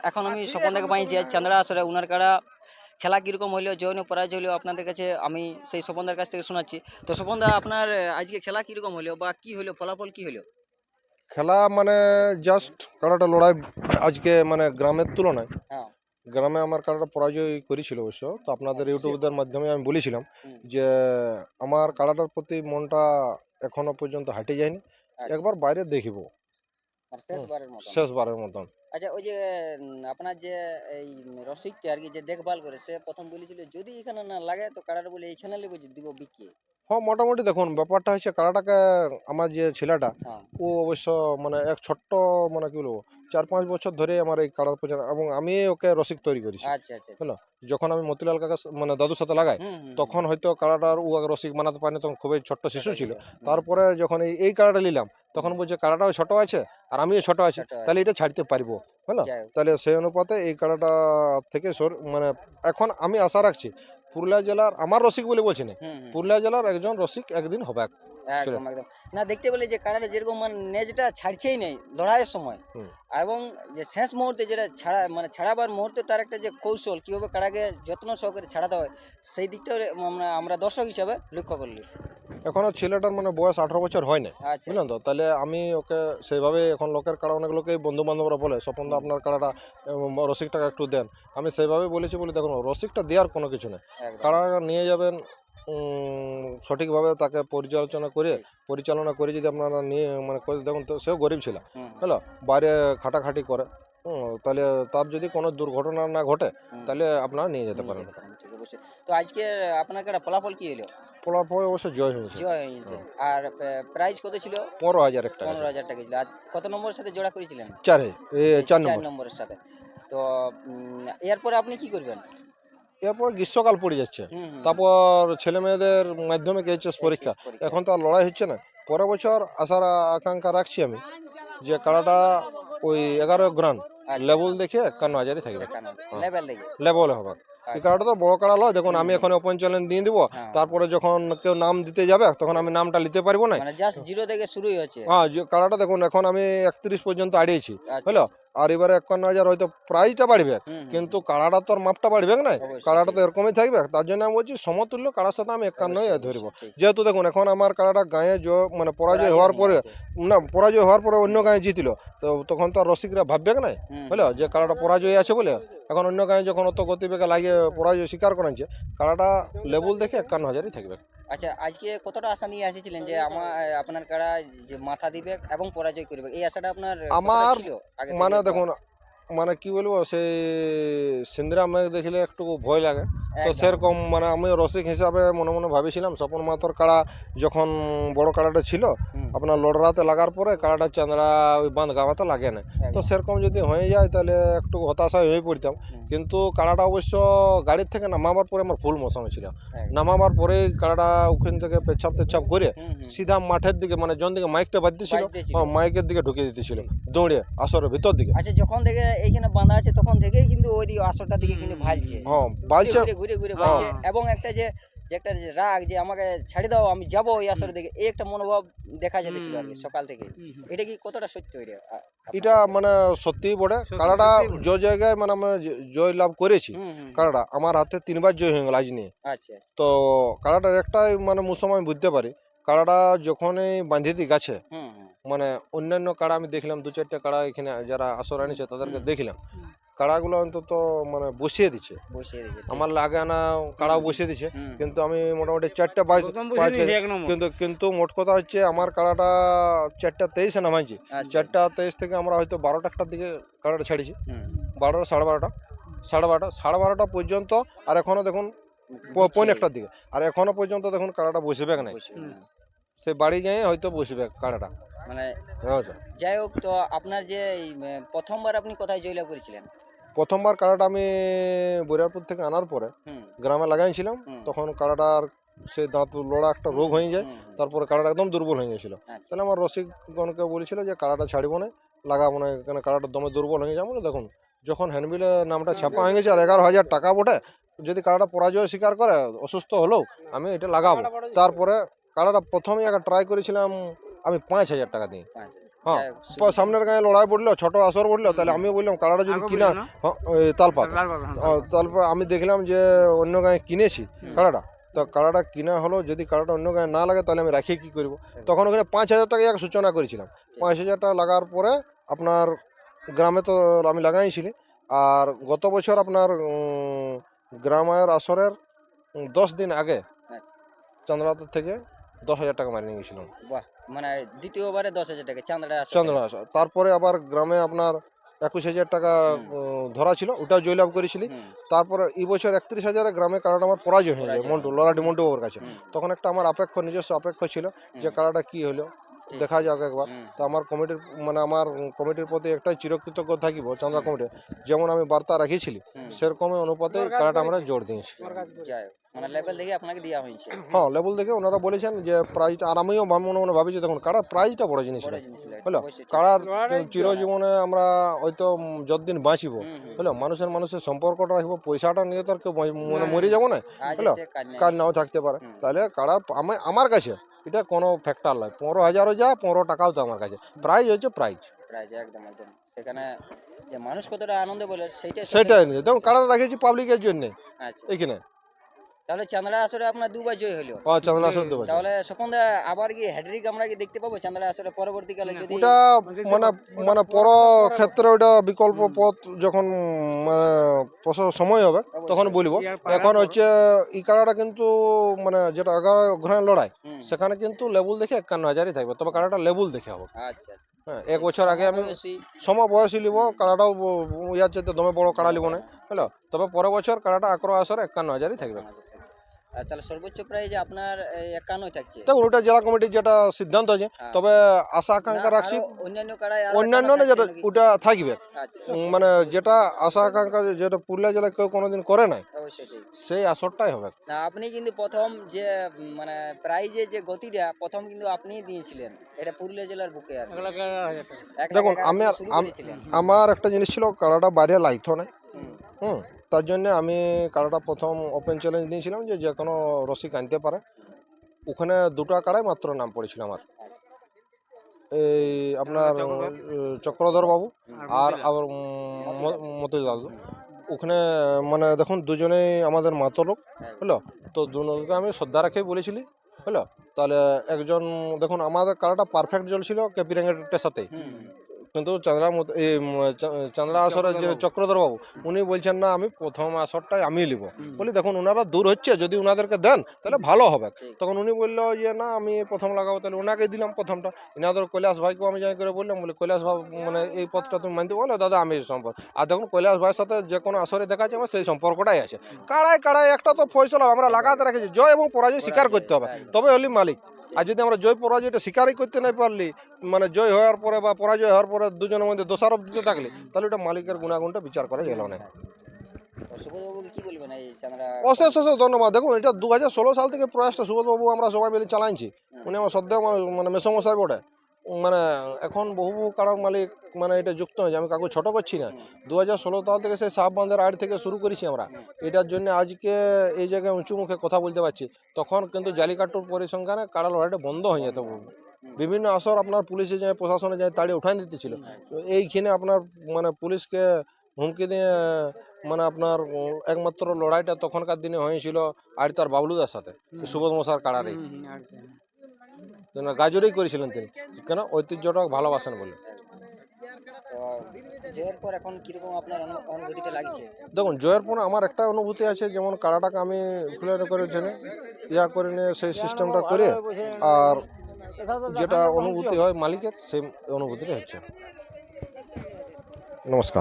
এখন আমি স্বপন থেকে পাই যে চান্দ্রা আসলে উনার কারা খেলা কীরকম হইল জয়ন পরাজয় হইল আপনাদের কাছে আমি সেই স্বপনদার কাছ থেকে শোনাচ্ছি। তো স্বপনদা আপনার আজকে খেলা কীরকম হইল বা কি হইল ফলাফল কি হইল? খেলা মানে জাস্ট কারাটা লড়াই আজকে মানে গ্রামের তুলনায়। হ্যাঁ। গ্রামে আমার কারাটা পরাজয় করেছিল অবশ্য। তো আপনাদের ইউটিউবদের মাধ্যমে আমি বলেছিলাম যে আমার কারাটার প্রতি মনটা এখনও পর্যন্ত হাঁটে যায়নি। আচ্ছা। একবার বাইরে দেখিব। আর শেষবারের মতো শেষবারের মতন। আচ্ছা ওই যে আপনার যে এই রসিককে আর কি যে দেখভাল করে সে প্রথম বলেছিল যদি এখানে না লাগে তো কারাটা বলে এইখানে নেব দিব বিকিয়ে হ্যাঁ মোটামুটি দেখুন ব্যাপারটা হচ্ছে কারাটাকে আমার যে ছেলেটা হ্যাঁ। ও অবশ্য মানে এক ছোট্ট মানে কি বলব চার পাঁচ বছর ধরে আমার এই কারার পেছনে এবং আমি ওকে রসিক তৈরি করেছি আচ্ছা আচ্ছা আচ্ছা। যখন আমি মতিলাল কাকা মানে দাদুর সাথে লাগাই তখন হয়তো কারাটার ও আগে রসিক বানাতে পারেনি তখন খুবই ছোট্ট শিশু ছিল। তারপরে যখন এই এই কারাটা নিলাম তখন বলছে কারাটাও ছোট আছে আর আমিও ছোট আছি। তাহলে এটা ছাড়তে পারব হোক। তাহলে সেই অনুপাতে এই কারাটা থেকে সর- মানে এখন আমি আশা রাখছি পুরুলিয়া জেলার আমার রসিক বলে বলছি না। পুরুলিয়া জেলার একজন রসিক একদিন হবে একদম একদম না দেখতে পেলে যে কারাটা যেরকম মানে নেজটা ছাড়ছেই নেই লড়াইয়ের সময় এবং যে শেষ মুহূর্তে যেটা ছাড়া মানে ছাড়াবার মুহূর্তে তার একটা যে কৌশল কীভাবে কারাকে যত্ন সহকারে ছাড়াতে হয় সেই দিকটাও আমরা দর্শক হিসাবে লক্ষ্য করলি এখনও ছেলেটার মানে বয়স আঠারো বছর হয় না আচ্ছা। বুঝলেন তো? তাহলে আমি ওকে সেইভাবে এখন লোকের কাড়া অনেক লোকেই বন্ধু বান্ধবরা বলে স্বপন দা আপনার কাড়াটা রসিকটাকে একটু দেন। আমি সেইভাবে বলেছি বলে দেখুন রসিকটা দেওয়ার কোনো কিছু নেই। কাড়া নিয়ে যাবেন সঠিকভাবে তাকে পরিচালনা করে পরিচালনা করে যদি আপনারা নিয়ে মানে দেখুন তো সেও গরিব ছিল। হুম, হলো? বাইরে খাটাখাটি করে। তাহলে তার যদি কোনো দুর্ঘটনা না ঘটে তাহলে আপনারা নিয়ে যেতে পারেন তো আজকে আপনার ফলাফল কি হলো? ফলাফল অবশ্য জয় হয়েছে। জয় হয়েছে। আর প্রাইজ কত ছিল? পনেরো হাজার একটা পনেরো হাজার টাকা ছিল। আর কত নম্বরের সাথে জোড়া করেছিলেন? চারে চার নম্বর। নম্বরের সাথে। তো এরপরে আপনি কি করবেন? এরপর গ্রীষ্মকাল পড়ে যাচ্ছে। তারপর ছেলে মেয়েদের মাধ্যমিক এইচএস পরীক্ষা। এখন তো আর লড়াই হচ্ছে না। পরের বছর আসার আকাঙ্ক্ষা রাখছি আমি যে কাড়াটা ওই এগারো গ্রান আচ্ছা। লেভেল দেখে একান্ন হাজারই থাকবে। একান্ন, হ্যাঁ। লেভেল হবে। এই আচ্ছা। কাড়াটা তো বড় কাড়া লয়। দেখুন আমি এখন ওপেন চ্যালেঞ্জ দিয়ে দিব হ্যাঁ। তারপরে যখন কেউ নাম দিতে যাবে তখন আমি নামটা নিতে পারব না। মানে জাস্ট জিরো থেকে শুরুই হচ্ছে। হ্যাঁ কাড়াটা দেখুন এখন আমি একত্রিশ পর্যন্ত আড়িয়েছি বুঝলো হলো? আর এবারে একান্ন হাজার হয়তো প্রাইজটা বাড়বে কিন্তু কাড়াটা তো আর মাপটা বাড়বে না কাড়াটা তো এরকমই থাকবে তার জন্য আমি বলছি সমতুল্য কাড়ার সাথে আমি একান্নই ধরব। যেহেতু দেখুন এখন আমার কাড়াটা গায়ে জয় মানে পরাজয় হওয়ার পরে না পরাজয় হওয়ার পরে অন্য গায়ে জিতিল তো তখন তো আর রসিকরা ভাববে না বুঝলো? যে কাড়াটা পরাজয় আছে বলে এখন অন্য গায়ে যখন অত গতিবেগে লাগিয়ে পরাজয় স্বীকার করেছে কাড়াটা লেবুল দেখে একান্ন হাজারই থাকবে। আচ্ছা আজকে কতটা আশা নিয়ে এসেছিলেন যে আমার আপনার কারা যে মাথা দিবে এবং পরাজয় করবে? এই আশাটা আপনার আমার মানে? দেখুন মানে কি বলব সেই সিন্দ্রা মেঘ দেখলে একটু ভয় লাগে। তো সেরকম মানে আমি রসিক হিসাবে মনে মনে ভাবেছিলাম স্বপন মাতর কাড়া যখন বড় কাড়াটা ছিল আপনার লড়রাতে লাগার পরে কাড়াটা চাঁদরা ওই বাঁধ গাওয়াতে লাগে না। তো সেরকম যদি হয়ে যায় তাহলে একটু হতাশায় হয়ে পড়তাম। কিন্তু কাড়াটা অবশ্য গাড়ির থেকে নামাবার পরে আমার ফুল মশা ছিল। নামাবার পরেই কাড়াটা ওখান থেকে পেছাপ তেছাপ করে সিধা মাঠের দিকে মানে জন দিকে মাইকটা বাজতেছিল। হ্যাঁ, মাইকের দিকে ঢুকিয়ে দিতেছিল। দৌড়ে আসরের ভিতর দিকে। আচ্ছা যখন থেকে এইখানে বাঁধা আছে তখন থেকেই কিন্তু ওই দিকে আসরটার দিকে কিন্তু ভালছে। বালছে ঘুরে ঘুরে বাজছে এবং একটা যে যে একটা যে রাগ যে আমাকে ছাড়ি দাও আমি যাব ওই আসরে দিকে এই একটা মনোভাব দেখা যেতেছিল আর কি সকাল থেকে। এটা কি কতটা সত্য এটা? এটা মানে সত্যিই বটে। কাড়াটা যে জায়গায় মানে আমি জয় লাভ করেছি। হুম আমার হাতে তিনবার জয় হয়ে গেল আজ নিয়ে। আচ্ছা তো কাড়াটার একটাই মানে মুসম আমি বুঝতে পারি। কাড়াটা যখনই বাঁধে দিই গাছে মানে অন্যান্য কাড়া আমি দেখলাম দু চারটা কাড়া এখানে যারা আসর আনিছে তাদেরকে দেখলাম। কাড়াগুলো অন্তত মানে বসিয়ে দিচ্ছে। বসিয়ে আমার লাগে না কাড়াও বসিয়ে দিচ্ছে। কিন্তু আমি মোটামুটি চারটা পাঁচ কিন্তু কিন্তু মোট কথা হচ্ছে আমার কাড়াটা চারটা তেইশে নামাইছি। আচ্ছা, চারটা তেইশ থেকে আমরা হয়তো বারোটা একটার দিকে কাড়াটা ছাড়িছি। বারোটা সাড়ে বারোটা সাড়ে বারোটা সাড়ে বারোটা পর্যন্ত আর এখনও দেখুন প- বুঝছি। পৌনে একটার দিকে। আর এখনও পর্যন্ত দেখুন কাড়াটা বসবে নাই। সে বাড়ি যাই হয়তো বসবে কাড়াটা মানে? যাই হোক তো আপনার যে প্রথমবার আপনি কোথায় জয়লাভ করেছিলেন? প্রথমবার কাড়াটা আমি বৈরারপুর থেকে আনার পরে গ্রামে লাগাইছিলাম তখন কাড়াটার সে দাঁত লড়া একটা রোগ হয়ে যায় তারপরে কাড়াটা একদম দুর্বল হয়ে গেছিল আচ্ছা। তাহলে আমার রসিকগণকে বলেছিল যে কাড়াটা ছাড়বো না লাগাবো না কেন কাড়াটা দমে দুর্বল হয়ে যাব দেখুন যখন হ্যান্ডবিলে নামটা ছাপা হয়ে গেছে আর এগারো হাজার টাকা বটে যদি কাড়াটা পরাজয় স্বীকার করে অসুস্থ হলেও আমি এটা লাগাবো। তারপরে কাড়াটা প্রথমেই একটা ট্রাই করেছিলাম আমি পাঁচ হাজার টাকা দিয়ে। হ্যাঁ সামনের গায়ে লড়াই পড়ল ছোট আসর পড়ল তাহলে আমি বললাম কাড়াটা যদি কিনা হ্যাঁ, তালপাত। ও, তারপর আমি দেখলাম যে অন্য গায়ে কিনেছি। কাড়াটা তো কাড়াটা কিনা হলো যদি কাড়াটা অন্য গায়ে না লাগে তাহলে আমি রাখি কি করব? তখন ওখানে পাঁচ হাজার টাকা এক সূচনা করেছিলাম। পাঁচ হাজার টাকা লাগার পরে আপনার গ্রামে তো আমি লাগাইছিলি। আর গত বছর আপনার গ্রামের আসরের দশ দিন আগে আচ্ছা। থেকে দশ হাজার টাকা মারি নিয়ে গেছিলাম বাহ মানে দ্বিতীয়বারে দশ হাজার টাকা চন্দ্রা আসর তারপরে আবার গ্রামে আপনার একুশ হাজার টাকা ধরা ছিল ওটাও জয়লাভ করেছিলি। তারপরে এই বছর একত্রিশ হাজারে গ্রামে কাড়াটা আমার পরাজয় হয়ে যায় মন্টু লড়াটি মন্টু বাবুর কাছে। তখন একটা আমার আপেক্ষ নিজস্ব আপেক্ষ ছিল যে কাড়াটা কি হলো দেখা যাক একবার। তো আমার কমিটির মানে আমার কমিটির প্রতি একটাই চিরকৃতজ্ঞ থাকিব চান্দা কমিটি। যেমন আমি বার্তা রাখিছিলি হুম, সেরকম অনুপাতে কাড়াটা আমরা জোর দিয়েছি। মানে লেভেল দেখে আপনাকে দেওয়া হয়েছে। হ্যাঁ লেভেল দেখে ওনারা বলেছেন যে প্রাইজটা আর আমিও ভাব- মনে মনে ভাবিছি দেখুন কাড়ার প্রাইজটা বড় জিনিস অবশ্যই কাড়ার চিরজীবনে আমরা হয়তো যতদিন বাঁচিব হলো মানুষের মানুষের সম্পর্কটা রাখব পয়সাটা নিয়ে তো আর কেউ মানে মরে যাব না এসে কাজ নাও থাকতে পারে। তাহলে কাড়ার আমি- আমার কাছে এটা কোনো ফ্যাক্টর নয়। পনেরো হাজারও যা পনেরো টাকাও তো আমার কাছে। প্রাইজ হচ্ছে প্রাইজ প্রাইজ একদম একদম। সেখানে যে মানুষ কতটা আনন্দ বলে সেইটাই সেটাই দেখুন কাড়াটা রাখেছি পাবলিকের জন্য। আচ্ছা। এইখানে তাহলে চাঁদড়া আসরে আপনার দুবার জয় হলো। বাজে। তাহলে স্বপন দা আবার কি হ্যাড্রিক আমরা কি দেখতে পাবো চাঁদড়া আসরে পরবর্তীকালে যদি ওটা মানে মানে পর ক্ষেত্রে ওটা বিকল্প পথ যখন মানে সময় হবে তখন। বলব। এখন হচ্ছে এই কাড়াটা কিন্তু মানে যেটা এগারো ঘরে লড়াই সেখানে কিন্তু লেবুল দেখে একান্ন হাজারই থাকবে। তবে কাড়াটা লেবুল দেখে হবে। আচ্ছা আচ্ছা। হ্যাঁ এক বছর আগে আমি সমবয়সী, সম বয়সী লিব কাড়াটাও ইয়ার চাইতে দমে বড় কাড়া লিব না। বুঝলো তবে পরের বছর কাড়াটা আক্রো আসরে একান্ন হাজারই থাকবে। তাহলে সর্বোচ্চ প্রাইজ আপনার এই একান্নই থাকছে। দেখুন ওটা জেলা কমিটির যেটা সিদ্ধান্ত আছে হ্যাঁ। তবে আশা আকাঙ্ক্ষা রাখছি অন্যান্য কাড়ায় অন্যান্য না যেটা ওটা থাকবে। আচ্ছা। মানে যেটা আশা আকাঙ্ক্ষা যেটা পুরুলিয়া জেলায় কেউ কোনোদিন করে নাই সেই আসরটাই হবে। না আপনি কিন্তু প্রথম যে মানে প্রাইজে যে গতিটা প্রথম কিন্তু আপনিই দিয়েছিলেন। এটা পুরুলিয়া জেলার বুকে আর দেখুন, আমি। আমার একটা জিনিস ছিল কাড়াটা বাইরে লাইতো না হুম। তার জন্য আমি কাড়াটা প্রথম ওপেন চ্যালেঞ্জ দিয়েছিলাম যে যে কোনো রসিক আনতে পারে। ওখানে দুটো কাড়াই মাত্র নাম পড়েছিল আমার। এই আপনার চক্রধর বাবু আর আবার মতিলাল। ওখানে মানে দেখুন দুজনেই আমাদের মাতো লোক হলো? তো দুজনকে আমি শ্রদ্ধা রেখে বলেছিলি হলো? তাহলে একজন দেখুন আমাদের কারাটা পারফেক্ট জল ছিল ক্যাপিরাঙ্গেটের সাথে। কিন্তু চান্দ্রা মত- এই উম, চ- চান্দ্রা আসরের যে চক্রধর বাবু উনি বলছেন না আমি প্রথম আসরটাই আমি নিব বলি দেখুন ওনারা দূর হচ্ছে যদি ওনাদেরকে দেন তাহলে ভালো হবে। তখন উনি বলল যে না আমি প্রথম লাগাবো। তাহলে ওনাকে দিলাম প্রথমটা। ইনাদের কৈলাস ভাইকেও আমি যাই করে বললাম বলি কৈলাস ভাই মানে এই পথটা তুমি মানতে বলো দাদা আমি সম্পর্ক আর দেখুন কৈলাস ভাইয়ের সাথে যে কোনো আসরে দেখা যাচ্ছে আমার সেই সম্পর্কটাই আছে। কাড়ায় কাড়ায় একটা তো ফয়সলা আমরা লাগাতে রেখেছি জয় এবং পরাজয় স্বীকার করতে হবে। তবে হলি মালিক। আর যদি আমরা জয় পরাজয়টা স্বীকারই করতে না পারলি মানে জয় হওয়ার পরে বা পরাজয় হওয়ার পরে দুজনের মধ্যে দোষারোপ দিতে থাকলে তাহলে ওটা মালিকের গুণাগুণটা বিচার করা গেল না। অশেষ অশেষ ধন্যবাদ। দেখুন এটা দু হাজার ষোলো সাল থেকে প্রয়াসটা সুবোধবাবু আমরা সবাই মিলে চালাইছি। উনি আমার সদ্য মানে মেসমশাই বটে। মানে এখন বহু বহু কারণ মালিক মানে এটা যুক্ত হয়েছে। আমি কাকু ছোট করছি না। দু হাজার ষোলো সাল থেকে সেই সাপ বাঁধের আড় থেকে শুরু করেছি আমরা। এটার জন্য আজকে এই জায়গায় উঁচু মুখে কথা বলতে পারছি। তখন কিন্তু জালিকাট্টুর পরিসংখ্যানে কাড়া লড়াইটা বন্ধ হয়ে যেত। বিভিন্ন আসর আপনার পুলিশে যায়, প্রশাসনে যায় তাড়িয়ে উঠাই দিতেছিল এইখানে আপনার মানে পুলিশকে হুমকি দিয়ে মানে আপনার একমাত্র লড়াইটা তখনকার দিনে হয়েছিল আর তার বাবলুদার সাথে, সুবোধ মশার কাড়ারে গাজরেই করেছিলেন তিনি। কেন? ঐতিহ্যটা ভালোবাসেন বলে। জয়ের পর এখন কীরকম আপনার অনু- লাগছে? দেখুন জয়ের পর আমার একটা অনুভূতি আছে যেমন কারাটাকে আমি প্লেয়ার করে জেনে ইয়া করে নিয়ে সেই সিস্টেমটা করে আর যেটা অনুভূতি হয় মালিকের সেই অনুভূতিটা হচ্ছে। নমস্কার।